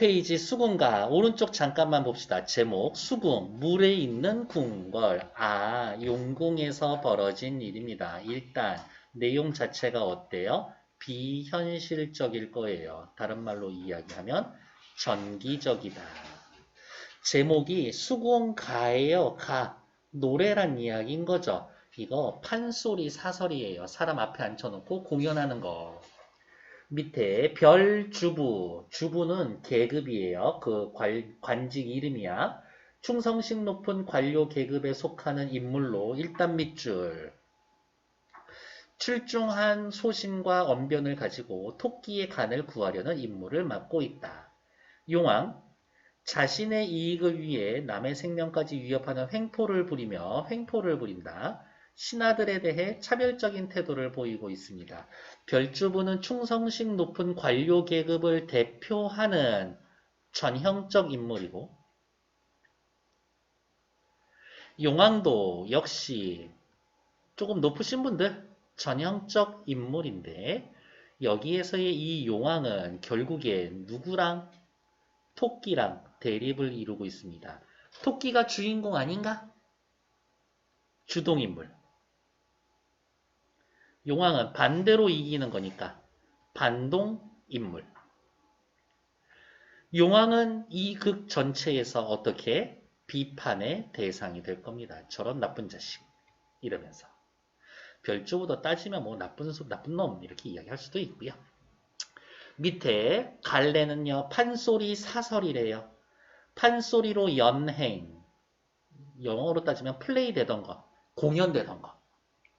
페이지 수궁가 오른쪽 잠깐만 봅시다. 제목 수궁 물에 있는 궁궐 아 용궁에서 벌어진 일입니다. 일단 내용 자체가 어때요? 비현실적일 거예요. 다른 말로 이야기하면 전기적이다. 제목이 수궁가예요. 가 노래란 이야기인 거죠. 이거 판소리 사설이에요. 사람 앞에 앉혀놓고 공연하는 거. 밑에 별주부, 주부는 계급이에요. 그 관, 관직 이름이야. 충성심 높은 관료 계급에 속하는 인물로 일단 밑줄. 출중한 소신과 언변을 가지고 토끼의 간을 구하려는 임무를 맡고 있다. 용왕, 자신의 이익을 위해 남의 생명까지 위협하는 횡포를 부리며 횡포를 부린다. 신하들에 대해 차별적인 태도를 보이고 있습니다. 별주부는 충성심 높은 관료 계급을 대표하는 전형적 인물이고 용왕도 역시 조금 높으신 분들 전형적 인물인데 여기에서의 이 용왕은 결국에 누구랑 토끼랑 대립을 이루고 있습니다. 토끼가 주인공 아닌가? 주동인물. 용왕은 반대로 이기는 거니까 반동 인물. 용왕은 이 극 전체에서 어떻게 비판의 대상이 될 겁니다. 저런 나쁜 자식 이러면서 별주보다 따지면 뭐 나쁜 소 나쁜 놈 이렇게 이야기할 수도 있고요. 밑에 갈래는요 판소리 사설이래요. 판소리로 연행 영어로 따지면 플레이 되던 거 공연되던 거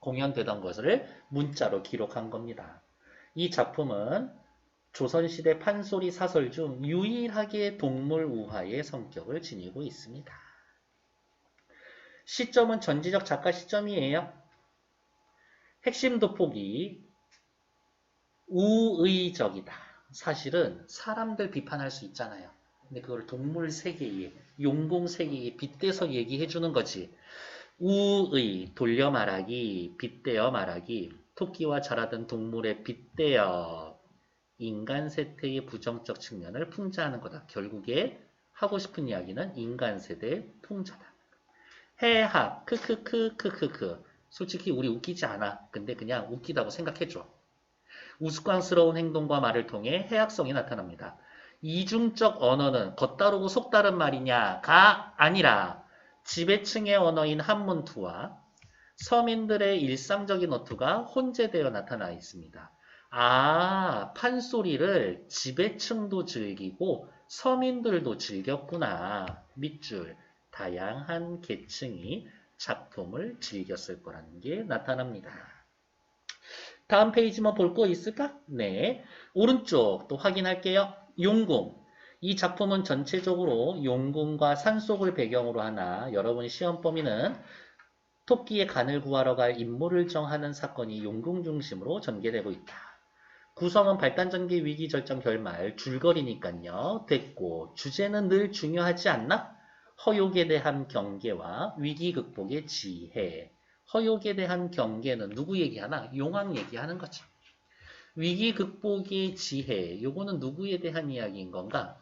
공연되던 것을 문자로 기록한 겁니다. 이 작품은 조선시대 판소리 사설 중 유일하게 동물 우화의 성격을 지니고 있습니다. 시점은 전지적 작가 시점이에요. 핵심 돋보기 우의적이다. 사실은 사람들 비판할 수 있잖아요. 근데 그걸 동물 세계에 용공 세계에 빗대서 얘기해 주는 거지. 우의 돌려 말하기, 빗대어 말하기, 토끼와 자라던 동물에 빗대어 인간 세태의 부정적 측면을 풍자하는 거다. 결국에 하고 싶은 이야기는 인간 세대의 풍자다. 해학, 크크크, 크크크. 솔직히 우리 웃기지 않아. 근데 그냥 웃기다고 생각해줘. 우스꽝스러운 행동과 말을 통해 해학성이 나타납니다. 이중적 언어는 겉다르고 속다른 말이냐가 아니라 지배층의 언어인 한문투와 서민들의 일상적인 어투가 혼재되어 나타나 있습니다. 아, 판소리를 지배층도 즐기고 서민들도 즐겼구나. 밑줄. 다양한 계층이 작품을 즐겼을 거라는 게 나타납니다. 다음 페이지만 볼 거 있을까? 네. 오른쪽 또 확인할게요. 용궁. 이 작품은 전체적으로 용궁과 산속을 배경으로 하나 여러분 시험 범위는 토끼의 간을 구하러 갈 임무를 정하는 사건이 용궁 중심으로 전개되고 있다. 구성은 발단전개 위기 절정 결말 줄거리니까요. 됐고 주제는 늘 중요하지 않나? 허욕에 대한 경계와 위기 극복의 지혜. 허욕에 대한 경계는 누구 얘기하나? 용왕 얘기하는 거죠. 위기 극복의 지혜. 요거는 누구에 대한 이야기인 건가?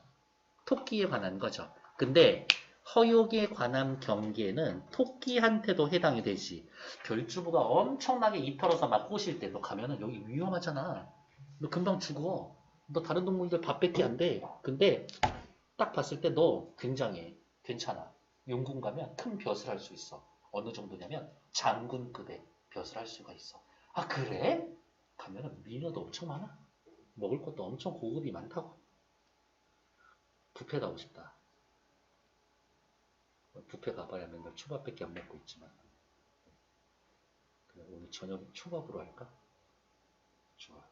토끼에 관한 거죠. 근데 허욕에 관한 경계는 토끼한테도 해당이 되지. 별주부가 엄청나게 이털어서 막 꼬실 때도 가면은 여기 위험하잖아. 너 금방 죽어. 너 다른 동물들 밥 뺏기 안 돼. 근데 딱 봤을 때 너 굉장해. 괜찮아. 용궁 가면 큰 벼슬 할 수 있어. 어느 정도냐면 장군급의 벼슬 할 수가 있어. 아 그래? 가면은 미녀도 엄청 많아. 먹을 것도 엄청 고급이 많다고. 뷔페 가고 싶다. 뷔페 가봐야 맨날 초밥밖에 안 먹고 있지만. 오늘 저녁 초밥으로 할까? 좋아.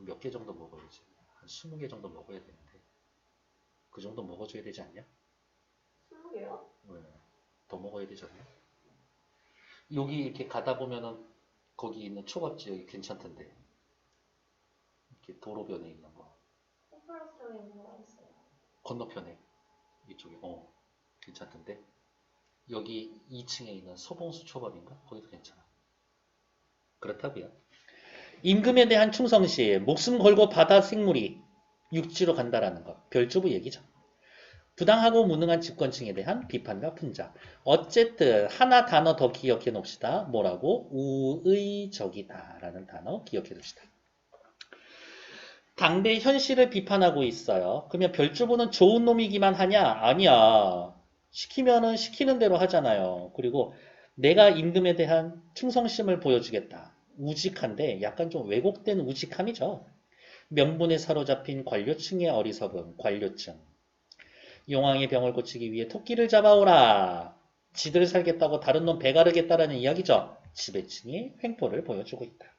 몇 개 정도 먹어야지. 한 20개 정도 먹어야 되는데. 그 정도 먹어줘야 되지 않냐? 스무 개요? 왜? 더 먹어야 되지 않냐? 여기 이렇게 가다 보면은 거기 있는 초밥집 여기 괜찮던데. 이렇게 도로변에 있는 거. 홈플러스에 있는 거 있어요. 건너편에 이쪽에 어 괜찮던데 여기 2층에 있는 서봉수 초밥인가 거기도 괜찮아 그렇다고요 임금에 대한 충성심 목숨 걸고 바다 생물이 육지로 간다라는 것. 별주부 얘기죠. 부당하고 무능한 집권층에 대한 비판과 분자. 어쨌든 하나 단어 더 기억해 놓읍시다. 뭐라고? 우의적이다 라는 단어 기억해 둡시다. 당대 현실을 비판하고 있어요. 그러면 별주부는 좋은 놈이기만 하냐? 아니야. 시키면은 시키는 대로 하잖아요. 그리고 내가 임금에 대한 충성심을 보여주겠다. 우직한데 약간 좀 왜곡된 우직함이죠. 명분에 사로잡힌 관료층의 어리석음, 관료층. 용왕의 병을 고치기 위해 토끼를 잡아오라. 지들 살겠다고 다른 놈 배가르겠다라는 이야기죠. 지배층이 횡포를 보여주고 있다.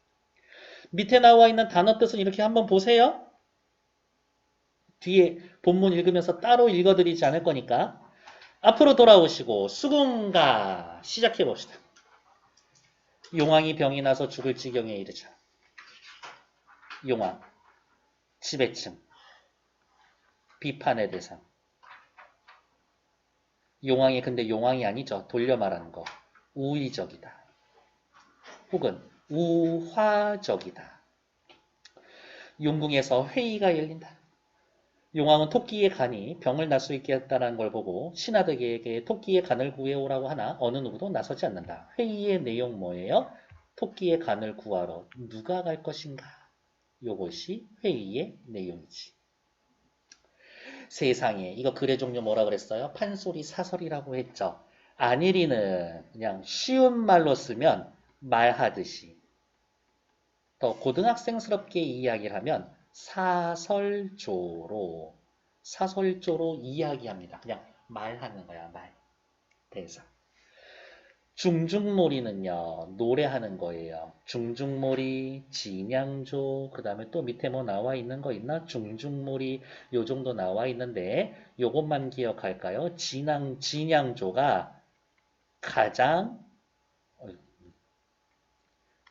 밑에 나와 있는 단어 뜻은 이렇게 한번 보세요. 뒤에 본문 읽으면서 따로 읽어드리지 않을 거니까 앞으로 돌아오시고 수군가 시작해 봅시다. 용왕이 병이 나서 죽을 지경에 이르자. 용왕, 지배층, 비판의 대상. 용왕이 근데 용왕이 아니죠. 돌려 말하는 거. 우의적이다. 혹은 우화적이다. 용궁에서 회의가 열린다. 용왕은 토끼의 간이 병을 날 수 있게 했다는 걸 보고 신하들에게 토끼의 간을 구해오라고 하나 어느 누구도 나서지 않는다. 회의의 내용 뭐예요? 토끼의 간을 구하러 누가 갈 것인가? 요것이 회의의 내용이지. 세상에 이거 글의 종류 뭐라 그랬어요? 판소리 사설이라고 했죠. 안일이는 그냥 쉬운 말로 쓰면 말하듯이 더 고등학생스럽게 이야기를 하면 사설조로 사설조로 이야기합니다. 그냥 말하는 거야 말 대사. 중중몰이는요 노래하는 거예요. 중중몰이, 진양조, 그 다음에 또 밑에 뭐 나와 있는 거 있나? 중중몰이 요 정도 나와 있는데 요것만 기억할까요? 진양 진양조가 가장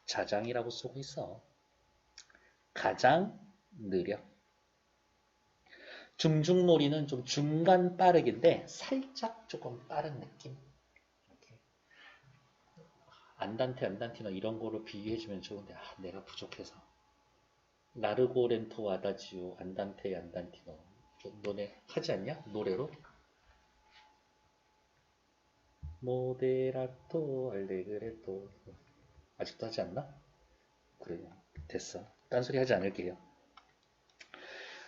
자장이라고 쓰고 있어. 가장 느려. 중중몰이는 좀 중간 빠르기인데 살짝 조금 빠른 느낌. 안단테 안단티노 이런 거로 비유해주면 좋은데 아, 내가 부족해서. 라르고 렌토 아다지오 안단테 안단티노 너네 하지 않냐? 노래로? 모데라토 알레그레토 아직도 하지 않나? 그래 됐어. 딴소리 하지 않을게요.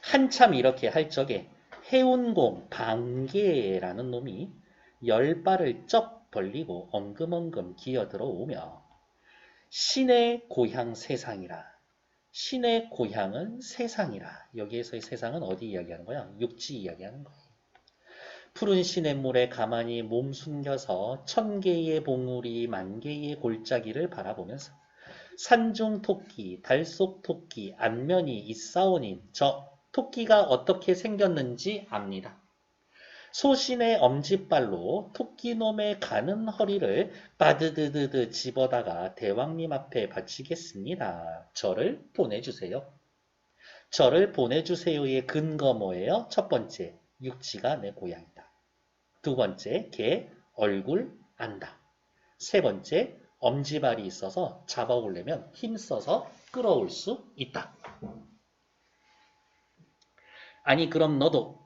한참 이렇게 할 적에 해운공 방계라는 놈이 열 발을 쩍 벌리고 엉금엉금 기어들어 오며 신의 고향 세상이라. 신의 고향은 세상이라. 여기에서의 세상은 어디 이야기하는 거야? 육지 이야기하는 거야 푸른 시냇물에 가만히 몸 숨겨서 천 개의 봉우리, 만 개의 골짜기를 바라보면서 산중 토끼, 달속 토끼, 안면이 있사오니 저 토끼가 어떻게 생겼는지 압니다. 소신의 엄지발로 토끼놈의 가는 허리를 바드드드드 집어다가 대왕님 앞에 바치겠습니다. 저를 보내주세요. 저를 보내주세요의 근거 뭐예요? 첫 번째, 육지가 내 고향이다. 두 번째, 개 얼굴 안다. 세 번째, 엄지발이 있어서 잡아오려면 힘써서 끌어올 수 있다. 아니 그럼 너도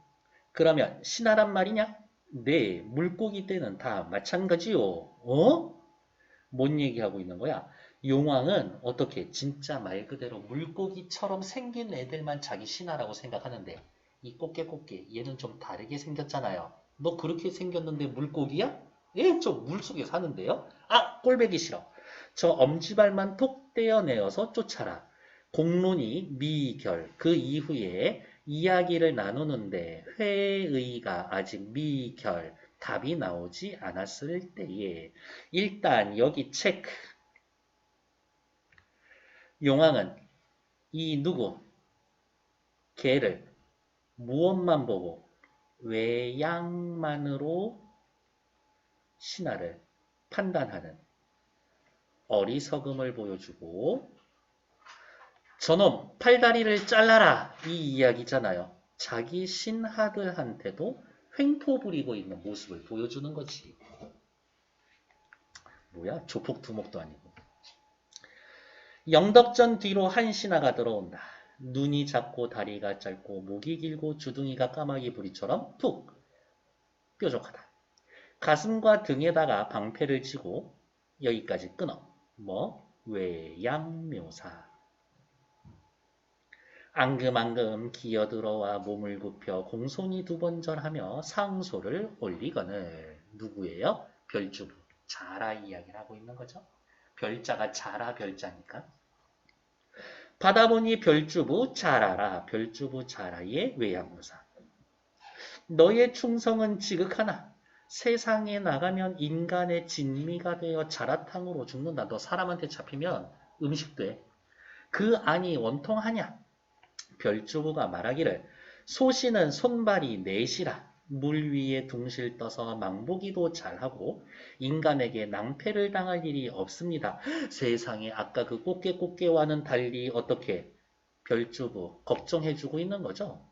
그러면 신하란 말이냐? 네, 물고기 때는 다 마찬가지요. 어? 뭔 얘기하고 있는 거야? 용왕은 어떻게 진짜 말 그대로 물고기처럼 생긴 애들만 자기 신하라고 생각하는데 이 꽃게꽃게 얘는 좀 다르게 생겼잖아요. 너 그렇게 생겼는데 물고기야? 예, 저 물속에 사는데요? 아, 꼴배기 싫어. 저 엄지발만 톡 떼어내어서 쫓아라. 공론이 미결. 그 이후에 이야기를 나누는데 회의가 아직 미결. 답이 나오지 않았을 때에 일단 여기 체크. 용왕은 이 누구? 개를 무엇만 보고 외양만으로 신하를 판단하는 어리석음을 보여주고 저놈 팔다리를 잘라라 이 이야기잖아요. 자기 신하들한테도 횡포 부리고 있는 모습을 보여주는 거지. 뭐야? 조폭 두목도 아니고. 영덕전 뒤로 한 신하가 들어온다. 눈이 작고 다리가 짧고 목이 길고 주둥이가 까마귀 부리처럼 푹 뾰족하다. 가슴과 등에다가 방패를 치고 여기까지 끊어. 뭐 외양묘사. 앙금앙금 기어들어와 몸을 굽혀 공손히 두 번 절하며 상소를 올리거늘 누구예요? 별주부 자라 이야기를 하고 있는 거죠. 별자가 자라 별자니까. 받아보니 별주부 자라라 별주부 자라의 외양무사. 너의 충성은 지극하나 세상에 나가면 인간의 진미가 되어 자라탕으로 죽는다. 너 사람한테 잡히면 음식 돼. 그 안이 원통하냐? 별주부가 말하기를 소시는 손발이 넷이라 물 위에 둥실 떠서 망보기도 잘하고 인간에게 낭패를 당할 일이 없습니다. 세상에 아까 그 꽃게 꽃게와는 달리 어떻게 별주부 걱정해주고 있는 거죠?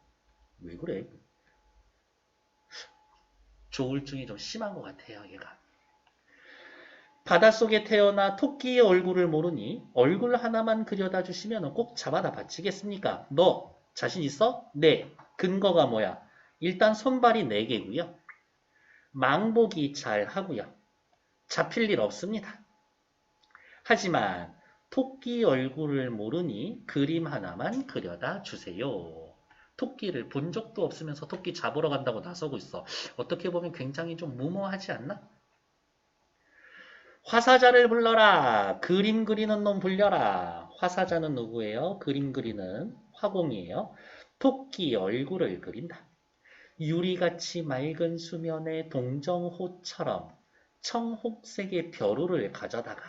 왜 그래? 조울증이 좀 심한 것 같아요, 얘가. 바닷속에 태어나 토끼의 얼굴을 모르니 얼굴 하나만 그려다 주시면 꼭 잡아다 바치겠습니까? 너 자신 있어? 네. 근거가 뭐야? 일단 손발이 4개고요. 망보기 잘 하고요. 잡힐 일 없습니다. 하지만 토끼 얼굴을 모르니 그림 하나만 그려다 주세요. 토끼를 본 적도 없으면서 토끼 잡으러 간다고 나서고 있어. 어떻게 보면 굉장히 좀 무모하지 않나? 화사자를 불러라. 그림 그리는 놈 불려라. 화사자는 누구예요? 그림 그리는 화공이에요. 토끼 얼굴을 그린다. 유리같이 맑은 수면에 동정호처럼 청홍색의 벼루를 가져다가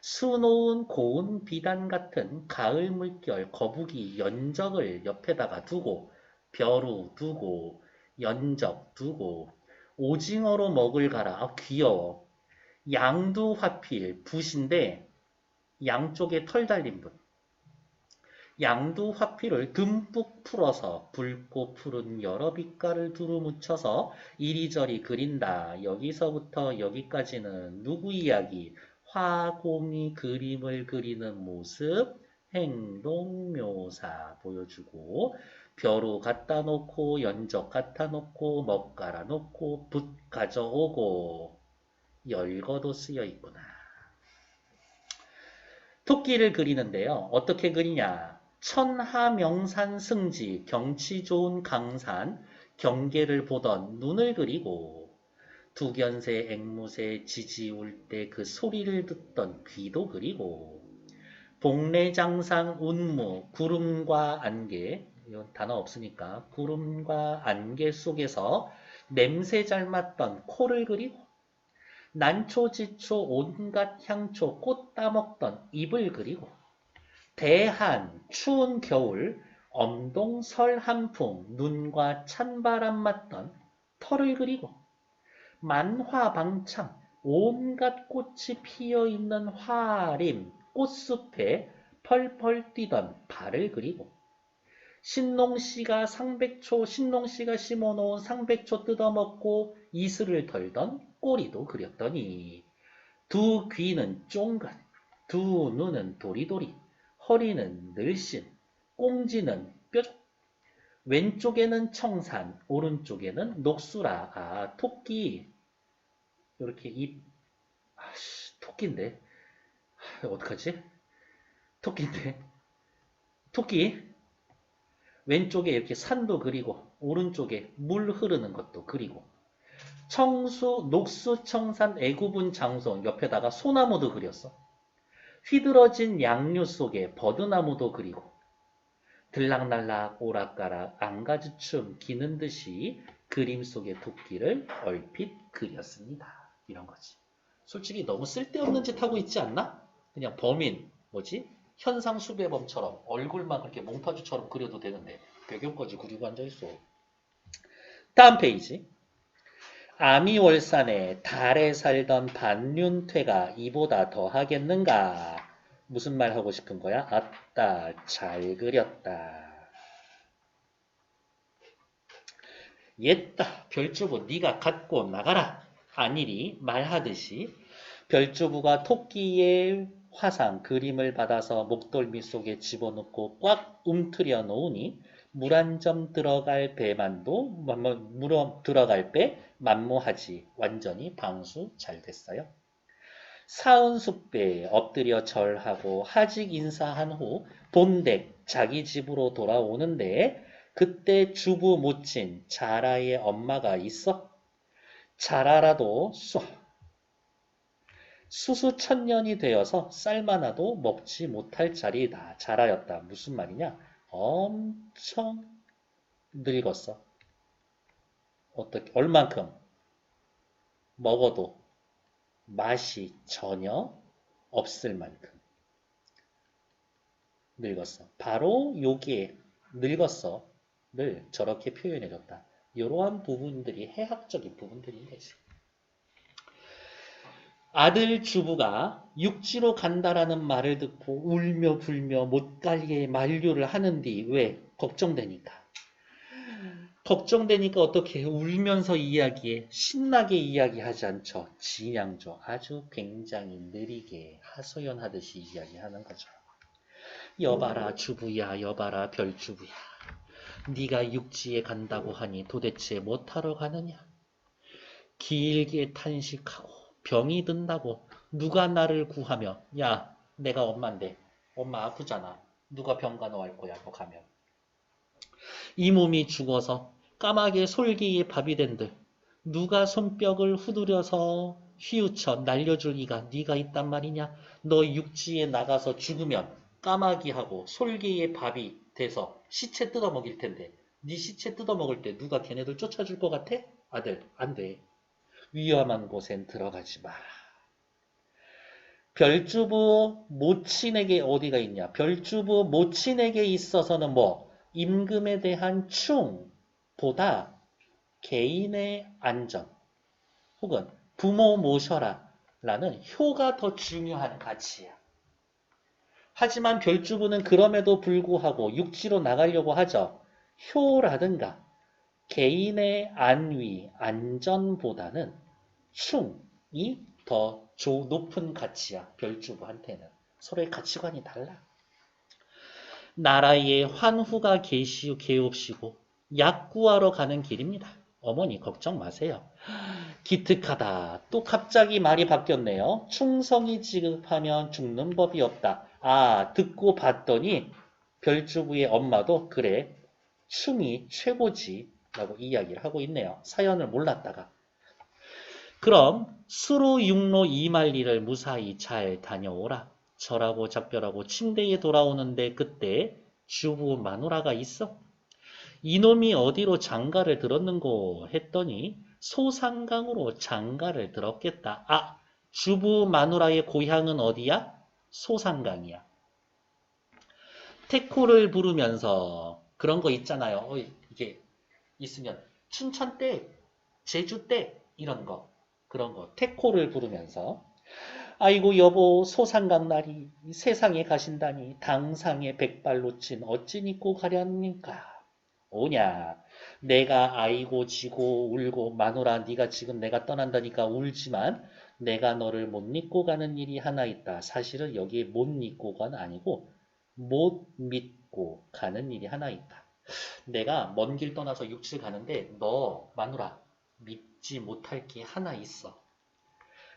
수놓은 고운 비단 같은 가을 물결 거북이 연적을 옆에다가 두고 벼루 두고 연적 두고 오징어로 먹을 가라. 아, 귀여워. 양두 화필 붓인데 양쪽에 털 달린 붓 양두 화필을 듬뿍 풀어서 붉고 푸른 여러 빛깔을 두루 묻혀서 이리저리 그린다. 여기서부터 여기까지는 누구 이야기? 화공이 그림을 그리는 모습, 행동 묘사 보여주고 벼루 갖다 놓고 연적 갖다 놓고 먹 갈아 놓고 붓 가져오고 열거도 쓰여 있구나. 토끼를 그리는데요. 어떻게 그리냐? 천하명산 승지, 경치 좋은 강산, 경계를 보던 눈을 그리고 두견새, 앵무새, 지지 울 때 그 소리를 듣던 귀도 그리고 복래장상, 운무, 구름과 안개, 이건 단어 없으니까 구름과 안개 속에서 냄새 잘 맡던 코를 그리고 난초지초 온갖 향초 꽃 따먹던 입을 그리고 대한 추운 겨울 엄동 설 한풍 눈과 찬바람 맞던 털을 그리고 만화방창 온갖 꽃이 피어 있는 화림 꽃숲에 펄펄 뛰던 발을 그리고 신농씨가 상백초 신농씨가 심어놓은 상백초 뜯어먹고 이슬을 덜던 꼬리도 그렸더니 두 귀는 쫑간 두 눈은 도리도리 허리는 늘씬, 꽁지는 뾰족. 왼쪽에는 청산, 오른쪽에는 녹수라. 아, 토끼. 이렇게 입, 아씨, 토끼인데. 아, 어떡하지? 토끼인데. 토끼. 왼쪽에 이렇게 산도 그리고, 오른쪽에 물 흐르는 것도 그리고, 청수, 녹수, 청산, 애구분, 장소 옆에다가 소나무도 그렸어. 휘들어진 양류 속에 버드나무도 그리고 들락날락 오락가락 안가지춤 기는 듯이 그림 속의 토끼를 얼핏 그렸습니다. 이런 거지. 솔직히 너무 쓸데없는 짓 하고 있지 않나? 그냥 범인 뭐지? 현상 수배범처럼 얼굴만 그렇게 몽타주처럼 그려도 되는데 배경까지 그리고 앉아있어. 다음 페이지. 아미월산에 달에 살던 반륜퇴가 이보다 더 하겠는가? 무슨 말 하고 싶은 거야? 아따, 잘 그렸다. 옛다, 별주부 네가 갖고 나가라. 안일이 말하듯이 별주부가 토끼의 화상 그림을 받아서 목덜미 속에 집어넣고 꽉 움트려 놓으니 물 한 점 들어갈 배만도 물어 들어갈 배 만무하지 완전히 방수 잘 됐어요. 사은숙배 엎드려 절하고 하직 인사한 후 본댁 자기 집으로 돌아오는데 그때 주부 모친 자라의 엄마가 있어. 자라라도 수, 수수천년이 되어서 쌀 하나도 먹지 못할 자리다. 자라였다. 무슨 말이냐? 엄청 늙었어. 어떻게, 얼만큼? 먹어도 맛이 전혀 없을 만큼 늙었어. 바로 요기에 늙었어를 저렇게 표현해줬다. 이러한 부분들이 해학적인 부분들인 거지. 아들 주부가 육지로 간다라는 말을 듣고 울며 불며 못 갈게 만류를 하는디 왜? 걱정되니까. 걱정되니까 어떻게? 울면서 이야기해 신나게 이야기하지 않죠. 진양조 아주 굉장히 느리게 하소연하듯이 이야기하는 거죠. 여봐라 주부야 여봐라 별주부야 네가 육지에 간다고 하니 도대체 못하러 가느냐? 길게 탄식하고 병이 든다고 누가 나를 구하며 야 내가 엄마인데 엄마 아프잖아 누가 병간호 할 거야 너 가면 이 몸이 죽어서 까마게 솔기에 밥이 된들 누가 손뼉을 후두려서 휘우쳐 날려줄 이가 네가 있단 말이냐 너 육지에 나가서 죽으면 까마귀하고 솔기의 밥이 돼서 시체 뜯어 먹일 텐데 네 시체 뜯어 먹을 때 누가 걔네들 쫓아줄 것 같아? 아들 안돼 위험한 곳엔 들어가지 마라. 별주부 모친에게 어디가 있냐? 별주부 모친에게 있어서는 뭐 임금에 대한 충 보다 개인의 안전 혹은 부모 모셔라 라는 효가 더 중요한 가치야. 하지만 별주부는 그럼에도 불구하고 육지로 나가려고 하죠. 효라든가 개인의 안위, 안전보다는 충이 더 조- 높은 가치야. 별주부한테는. 서로의 가치관이 달라. 나라에 환후가 계시, 개옵시고 약구하러 가는 길입니다. 어머니 걱정 마세요. 기특하다. 또 갑자기 말이 바뀌었네요. 충성이 지급하면 죽는 법이 없다. 아, 듣고 봤더니 별주부의 엄마도 그래. 충이 최고지. 라고 이야기를 하고 있네요. 사연을 몰랐다가. 그럼 수로 육로 이말리를 무사히 잘 다녀오라. 절하고 작별하고 침대에 돌아오는데 그때 주부 마누라가 있어. 이놈이 어디로 장가를 들었는고 했더니 소상강으로 장가를 들었겠다. 아, 주부 마누라의 고향은 어디야? 소상강이야. 태코를 부르면서 그런 거 있잖아요. 어, 이게 있으면 춘천 때, 제주 때 이런 거 그런 거 태코를 부르면서 아이고 여보 소상강 날이 세상에 가신다니 당상에 백발로 친 어찌 입고 가렵니까 오냐 내가 아이고 지고 울고 마누라 네가 지금 내가 떠난다니까 울지만 내가 너를 못 믿고 가는 일이 하나 있다 사실은 여기에 못 믿고가 아니고 못 믿고 가는 일이 하나 있다 내가 먼 길 떠나서 육지를 가는데 너 마누라 믿지 못할 게 하나 있어.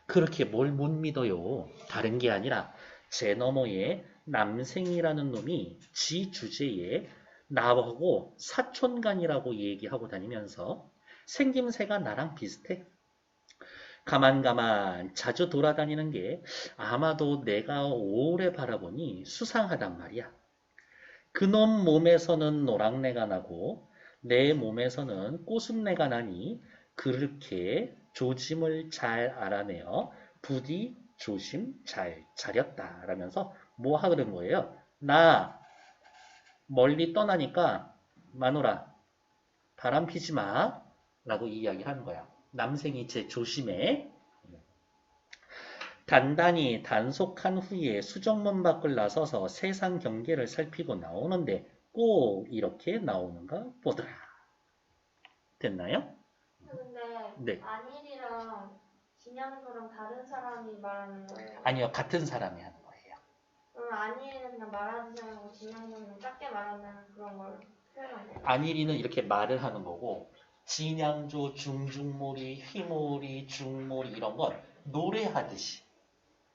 그렇게 뭘 못 믿어요. 다른 게 아니라 제 너머에 남생이라는 놈이 지 주제에 나하고 사촌간이라고 얘기하고 다니면서 생김새가 나랑 비슷해. 가만가만 자주 돌아다니는 게 아마도 내가 오래 바라보니 수상하단 말이야. 그놈 몸에서는 노랑내가 나고 내 몸에서는 꼬순내가 나니 그렇게 조짐을 잘 알아내어 부디 조심 잘 차렸다 라면서 뭐 하는 거예요? 나 멀리 떠나니까 마누라 바람 피지 마 라고 이야기하는 거야. 남생이 제 조심해. 단단히 단속한 후에 수정문 밖을 나서서 세상 경계를 살피고 나오는데 꼭 이렇게 나오는가 보더라. 됐나요? 근데 네. 안일이랑 진양조랑 다른 사람이 말하는 거예요. 아니요, 같은 사람이 하는 거예요. 그러면 아니에는 그냥 말하는 사람이고 진양조는 작게 말한다는 그런 걸 표현한 거예요. 안일이는 이렇게 말을 하는 거고 진양조, 중중몰이, 휘몰이, 중몰이 이런 건 노래하듯이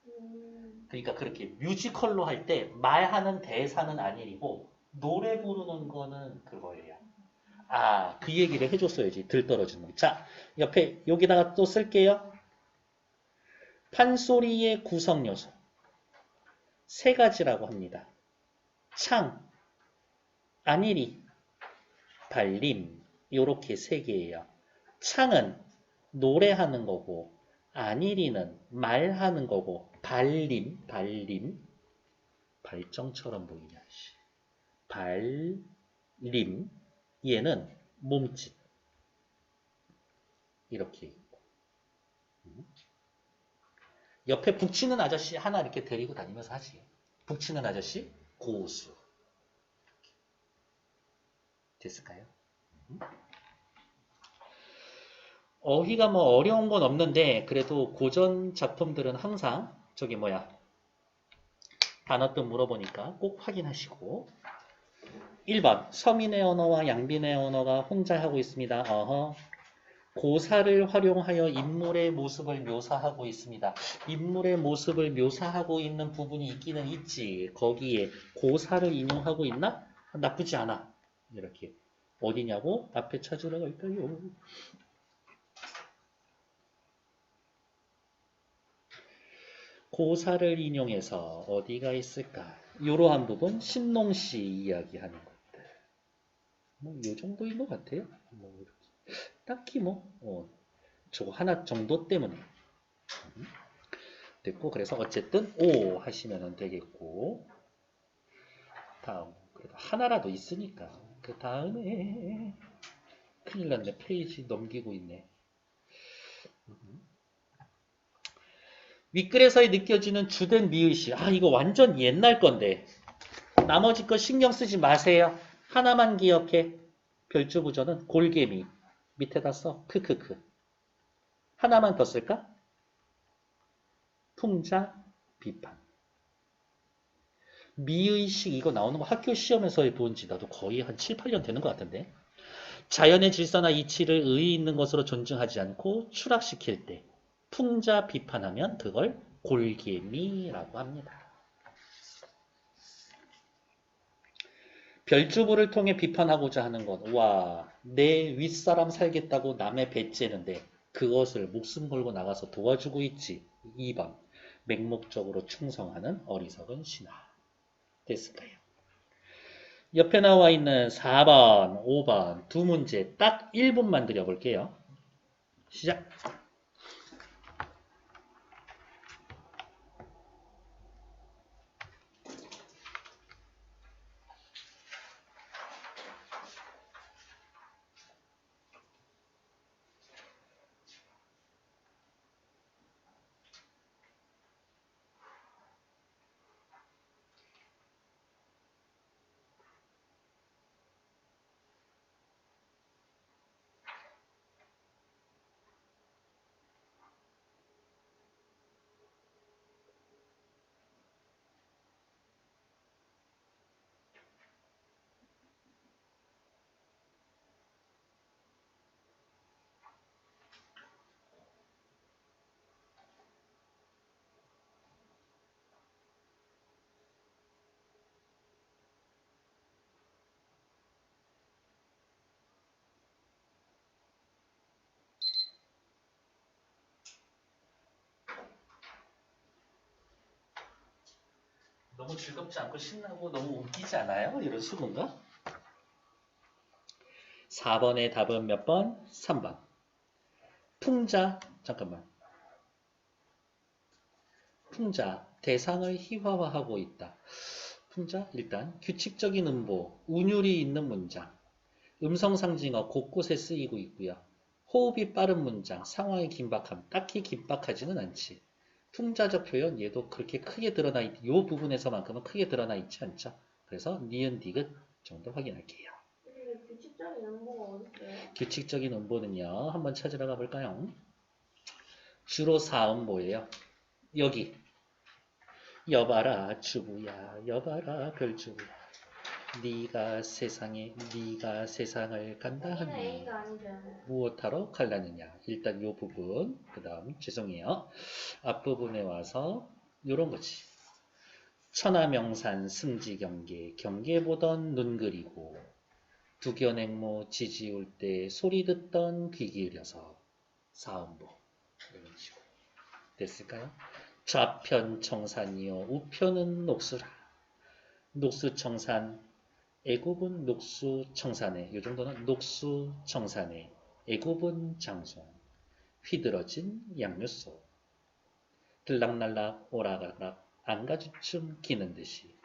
음, 그러니까 그렇게 뮤지컬로 할 때 말하는 대사는 안일이고 노래 부르는 거는 그거예요. 아, 그 얘기를 해줬어야지. 들 떨어지는 거. 자, 옆에 여기다가 또 쓸게요. 판소리의 구성 요소 세 가지라고 합니다. 창, 안일이, 발림 요렇게 세 개예요. 창은 노래하는 거고 안일이는 말하는 거고 발림, 발림 발정처럼 보이냐 씨. 발림 얘는 몸짓 이렇게 있고 음. 옆에 북치는 아저씨 하나 이렇게 데리고 다니면서 하지 북치는 아저씨 고수 됐을까요? 음. 어휘가 뭐 어려운 건 없는데 그래도 고전 작품들은 항상 저기 뭐야 단어 뜻 물어보니까 꼭 확인하시고 1번 서민의 언어와 양빈의 언어가 혼자 하고 있습니다. 어허. 고사를 활용하여 인물의 모습을 묘사하고 있습니다. 인물의 모습을 묘사하고 있는 부분이 있기는 있지. 거기에 고사를 인용하고 있나? 나쁘지 않아. 이렇게. 어디냐고? 앞에 찾으러 갈까요? 고사를 인용해서 어디가 있을까? 이러한 부분 신농시 이야기하는 것들. 뭐요 정도인 것 같아요. 뭐 이렇게. 딱히 뭐 어, 저거 하나 정도 때문에 음. 됐고 그래서 어쨌든 O 하시면 되겠고 다음 그래도 하나라도 있으니까 그 다음에 큰일 났네 페이지 넘기고 있네. 윗글에서의 느껴지는 주된 미의식. 아, 이거 완전 옛날 건데. 나머지 거 신경 쓰지 마세요. 하나만 기억해. 별주부전은 골개미. 밑에다 써. 크크크. 하나만 더 쓸까? 풍자, 비판. 미의식 이거 나오는 거 학교 시험에서 본지 나도 거의 한 7, 8년 되는 것 같은데. 자연의 질서나 이치를 의의 있는 것으로 존중하지 않고 추락시킬 때. 풍자 비판하면 그걸 골개미라고 합니다. 별주부를 통해 비판하고자 하는 것. 와, 내 윗사람 살겠다고 남의 배째는데 그것을 목숨 걸고 나가서 도와주고 있지. 2번. 맹목적으로 충성하는 어리석은 신하. 됐을까요? 옆에 나와 있는 4번, 5번 두 문제 딱 1분만 드려볼게요. 시작. 너무 즐겁지 않고 신나고 너무 웃기지 않아요? 이런 수군가? 4번의 답은 몇 번? 3번. 풍자, 잠깐만. 풍자, 대상을 희화화하고 있다. 풍자, 일단 규칙적인 음보, 운율이 있는 문장, 음성 상징어 곳곳에 쓰이고 있고요. 호흡이 빠른 문장, 상황의 긴박함, 딱히 긴박하지는 않지. 풍자적 표현 얘도 그렇게 크게 드러나 있, 이 부분에서만큼은 크게 드러나 있지 않죠. 그래서 니은 디귿 정도 확인할게요. 규칙적인 음모가 어딨어요? 규칙적인 음보는요. 한번 찾으러 가볼까요? 주로 사음 보예요. 여기 여봐라 주부야 여봐라 별주부야 네가 세상에 네가 세상을 간다 하니. 무엇하러 갈라느냐? 일단 요 부분 그 다음 죄송해요. 앞부분에 와서 요런 거지. 천하명산 승지경계 경계 보던 눈 그리고 두견행모 지지울 때 소리 듣던 귀 기울여서 사음보 이런 식으로. 됐을까요? 좌편 청산이요 우편은 녹수라. 녹수 청산 애굽은 녹수 청산에 이 정도는 녹수 청산에 애굽은 장송 휘들어진 양묘소 들락날락 오락가락 안가주춤 기는 듯이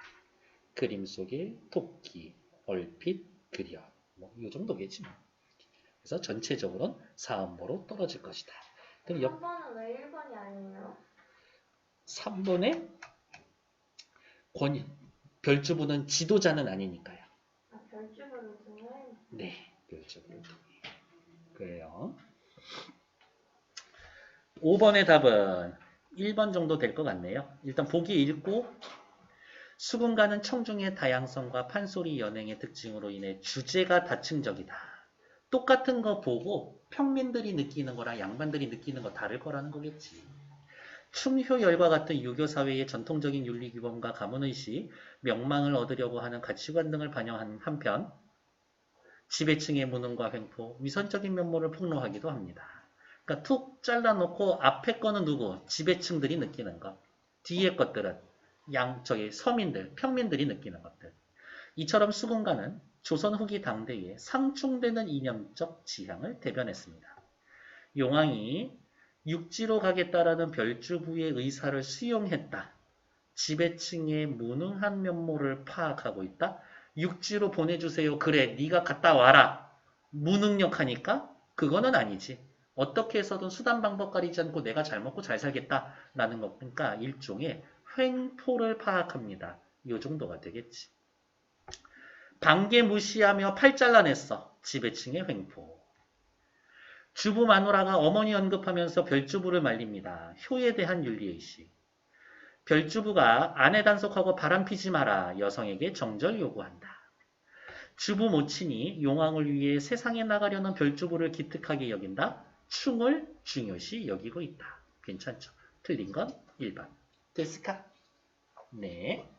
그림 속에 토끼 얼핏 그려 뭐 이 정도겠지 뭐. 그래서 전체적으로는 사음보로 떨어질 것이다. 그럼 옆 3번은 왜 1번이 아니에요? 3번에 권 별주부는 지도자는 아니니까요. 아, 별주부를 통해? 네, 별주부를 통해. 그래요. 5번의 답은 1번 정도 될 것 같네요. 일단 보기 읽고 수군가는 청중의 다양성과 판소리 연행의 특징으로 인해 주제가 다층적이다. 똑같은 거 보고 평민들이 느끼는 거랑 양반들이 느끼는 거 다를 거라는 거겠지. 춤효열과 같은 유교 사회의 전통적인 윤리 규범과 가문의식, 명망을 얻으려고 하는 가치관 등을 반영한 한편 지배층의 무능과 횡포, 위선적인 면모를 폭로하기도 합니다. 그러니까 툭 잘라놓고 앞에 거는 누구? 지배층들이 느끼는 것. 뒤에 것들은 양 저기 서민들, 평민들이 느끼는 것들. 이처럼 수군가는 조선 후기 당대에 상충되는 이념적 지향을 대변했습니다. 용왕이 육지로 가겠다라는 별주부의 의사를 수용했다. 지배층의 무능한 면모를 파악하고 있다. 육지로 보내주세요. 그래, 네가 갔다 와라. 무능력하니까 그거는 아니지. 어떻게 해서든 수단 방법 가리지 않고 내가 잘 먹고 잘 살겠다라는 것. 그러니까 일종의 횡포를 파악합니다. 이 정도가 되겠지. 반개 무시하며 팔 잘라냈어. 지배층의 횡포. 주부 마누라가 어머니 언급하면서 별주부를 말립니다. 효에 대한 윤리의식. 별주부가 아내 단속하고 바람피지 마라 여성에게 정절 요구한다. 주부 모친이 용왕을 위해 세상에 나가려는 별주부를 기특하게 여긴다. 충을 중요시 여기고 있다. 괜찮죠? 틀린 건 1번. 됐을까? 네.